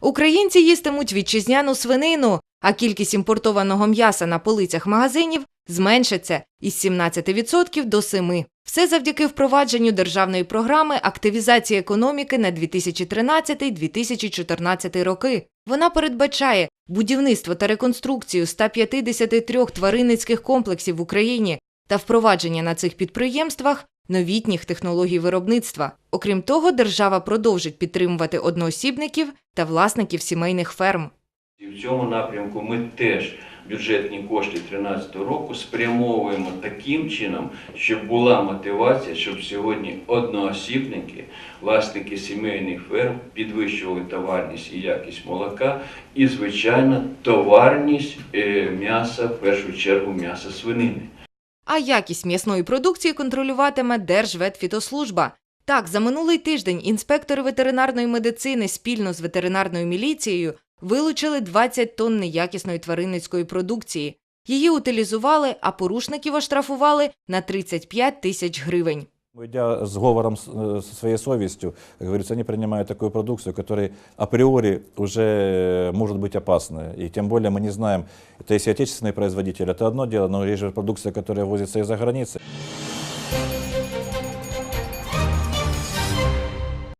Українці їстимуть вітчизняну свинину, а кількість імпортованого м'яса на полицях магазинів зменшиться із 17% до 7%. Все завдяки впровадженню державної програми активізації економіки на 2013-2014 роки. Вона передбачає будівництво та реконструкцію 153 тваринницьких комплексів в Україні та впровадження на цих підприємствах новітніх технологій виробництва. Окрім того, держава продовжить підтримувати одноосібників та власників сімейних ферм. І в цьому напрямку ми теж бюджетні кошти 2013 року спрямовуємо таким чином, щоб була мотивація, щоб сьогодні одноосібники, власники сімейних ферм підвищували товарність і якість молока, і, звичайно, товарність е, м'яса, в першу чергу м'яса свинини. А якість м'ясної продукції контролюватиме Держветфітослужба. Так, за минулий тиждень інспектори ветеринарної медицини спільно з ветеринарною міліцією вилучили 20 тонн неякісної тваринницької продукції. Її утилізували, а порушників оштрафували на 35 тисяч гривень. Идя с говором, с- э, со своей совестью, как говорится, они принимают такую продукцию, которая априори уже э, может быть опасная. И тем более мы не знаем, это если отечественный производитель, это одно дело, но есть же продукция, которая возится из-за границы.